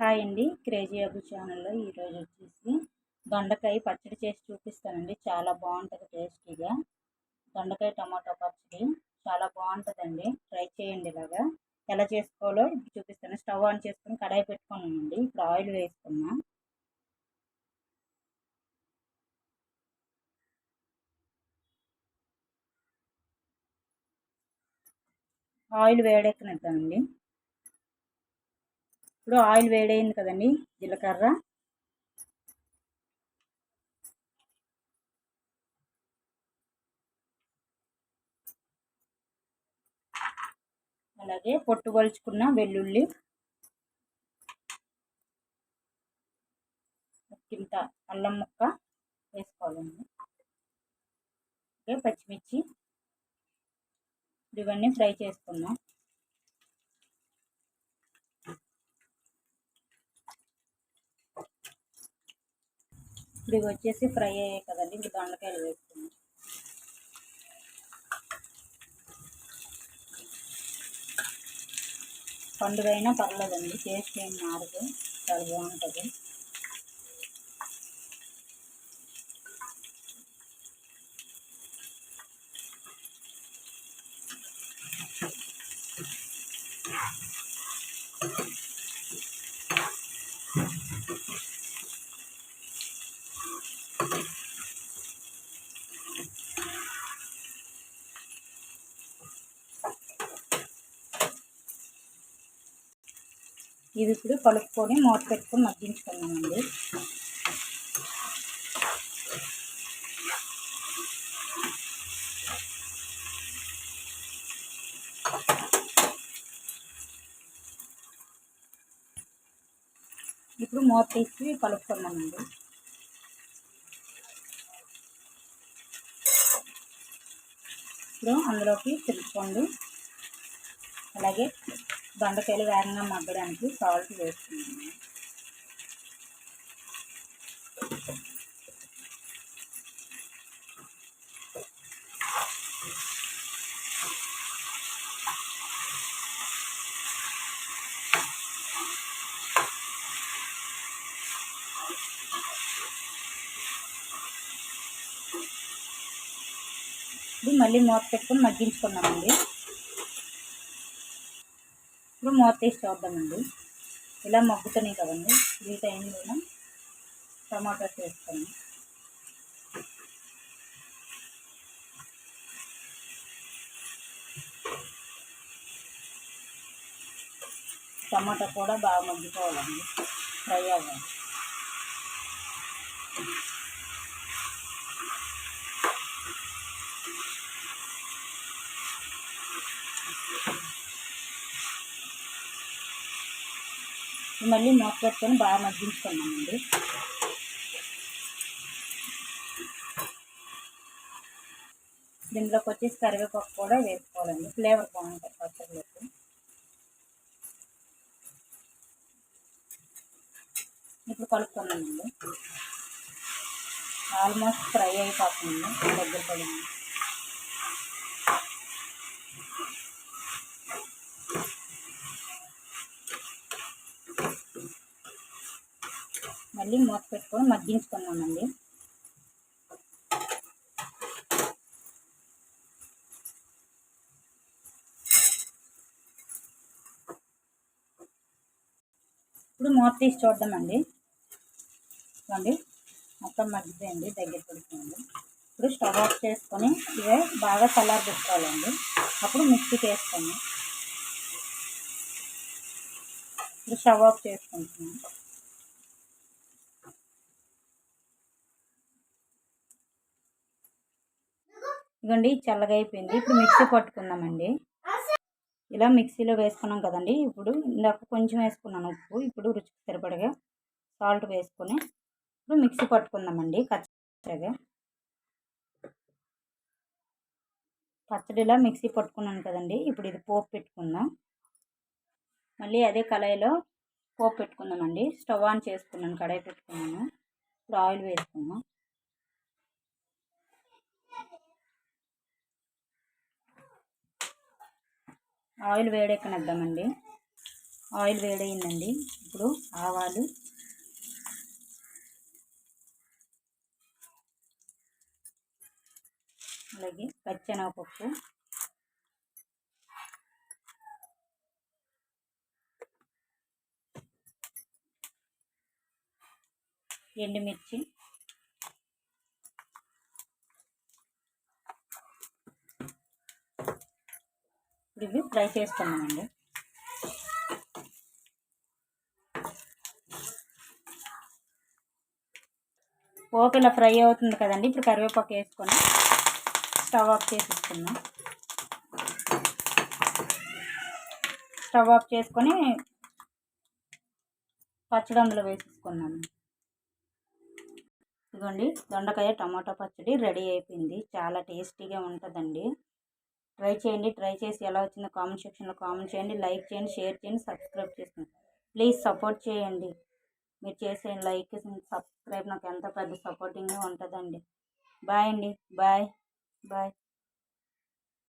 Hi అండి. Crazy Abu ఛానల్లో ఈరోజు వచ్చేసి దొండకాయ పచ్చడి చేసి చూపిస్తానండి. చాలా బాగుంటుంది టేస్టీగా దొండకాయ టమాటో పచ్చడి చాలా బాగుంటుందండి. ట్రై చేయండి ఇలాగా. ఎలా చేసుకోవాలో ఇప్పుడు చూపిస్తాను. స్టవ్ ఆన్ చేసుకుని కడాయి పెట్టుకున్నానండి. ఇప్పుడు ఆయిల్ వేసుకున్నా. ఆయిల్ వేడెక్కనిద్దామండి. ఇప్పుడు ఆయిల్ వేడైంది కదండి జీలకర్ర. అలాగే పొట్టుకొలుచుకున్న వెల్లుల్లి. ఇంత అల్లం ముక్క వేసుకోవాలండి. ఓకే పచ్చిమిర్చి. ఇవన్నీ ఫ్రై చేసుకుందాం. ఇప్పుడు ఇవి వచ్చేసి ఫ్రై అయ్యాయి కదండి ఇప్పుడు దొండకాయలు వేసుకున్నాం పండుగ అయినా పర్లేదండి టేస్ట్ ఏం మారదు చాలా బాగుంటుంది. ఇది ఇప్పుడు కలుపుకొని మూత పెట్టుకొని మగ్గించుకున్నామండి ఇప్పుడు మూత తీసి కలుపుకున్నామండి ఇప్పుడు అందులోకి తెలుసుకోండి అలాగే దొండకాయలు వేగంగా మగ్గడానికి సాల్ట్ వేస్తున్నాను. ఇది మళ్ళీ మూత పెట్టుకొని మగ్గించుకున్నామండి ఇప్పుడు మూత తీసి చూద్దామండి. ఇలా మగ్గుతున్నాయి కదండి. ఈ టైంలో టమాటాస్ వేస్తాము టమాటా కూడా బాగా మగ్గిపోవాలండి. ఫ్రై అవ్వాలి. మళ్ళీ మూత పెట్టుకొని బాగా మగ్గించుకున్నామండి. దీంట్లోకి వచ్చేసి కరివేపాకు కూడా వేసుకోవాలండి. ఫ్లేవర్ బాగుంటుంది పచ్చడిలోకి ఇప్పుడు కలుపుకున్నామండి ఆల్మోస్ట్ ఫ్రై అయిపోతుంది. దగ్గర పడింది. మళ్ళీ మూత పెట్టుకొని మగ్గించుకున్నామండి ఇప్పుడు మూత తీసి చూద్దామండి. చూడండి మొత్తం మగ్గిపోయింది దగ్గర పడుతుంది ఇప్పుడు స్టవ్ ఆఫ్ చేసుకొని ఇవే బాగా చల్లారి పెట్టుకోవాలండి. అప్పుడు మిక్సీకి వేసుకోండి ఇప్పుడు స్టవ్ ఆఫ్ చేసుకుంటున్నాను. ఇదిగోండి చల్లగా అయిపోయింది. ఇప్పుడు మిక్సీ పట్టుకుందామండి. ఇలా మిక్సీలో వేసుకున్నాం కదండి. ఇప్పుడు ఇందాక కొంచెం వేసుకున్నాను ఉప్పు ఇప్పుడు రుచికి సరిపడగా సాల్ట్ వేసుకొని ఇప్పుడు మిక్సీ పట్టుకుందామండి కచ్చగా పచ్చడిలా మిక్సీ పట్టుకున్నాను కదండి. ఇప్పుడు ఇది పోపు పెట్టుకుందాం. మళ్ళీ అదే కళాయిలో పోపు పెట్టుకుందామండి. స్టవ్ ఆన్ చేసుకున్నాను కడాయి పెట్టుకున్నాను. ఇప్పుడు ఆయిల్ వేసుకుందాం. ఆయిల్ వేడెక్కనిద్దామండి. ఆయిల్ వేడయిందండి. ఇప్పుడు ఆవాలు అలాగే పచ్చెనగపప్పు ఎండుమిర్చి ఇప్పుడు ఇవి ఫ్రై చేసుకున్నామండి పోపు ఇలా ఫ్రై అవుతుంది కదండి ఇప్పుడు కరివేపాకు వేసుకొని స్టవ్ ఆఫ్ చేసేసుకున్నాం స్టవ్ ఆఫ్ చేసుకొని పచ్చడి అందులో వేసేసుకున్నాము ఇదిగోండి దొండకాయ టమాటో పచ్చడి రెడీ అయిపోయింది. చాలా టేస్టీగా ఉంటుందండి. ట్రై చేయండి. ట్రై చేసి ఎలా వచ్చిందో కామెంట్ సెక్షన్లో కామెంట్ చేయండి. లైక్ చేయండి షేర్ చేయండి సబ్స్క్రైబ్ చేసుకోండి. ప్లీజ్ సపోర్ట్ చేయండి. మీరు చేసే లైక్ సబ్స్క్రైబ్ నాకు ఎంత పెద్ద సపోర్టింగ్గా ఉంటుందండి. బాయ్ అండి. బాయ్. బాయ్.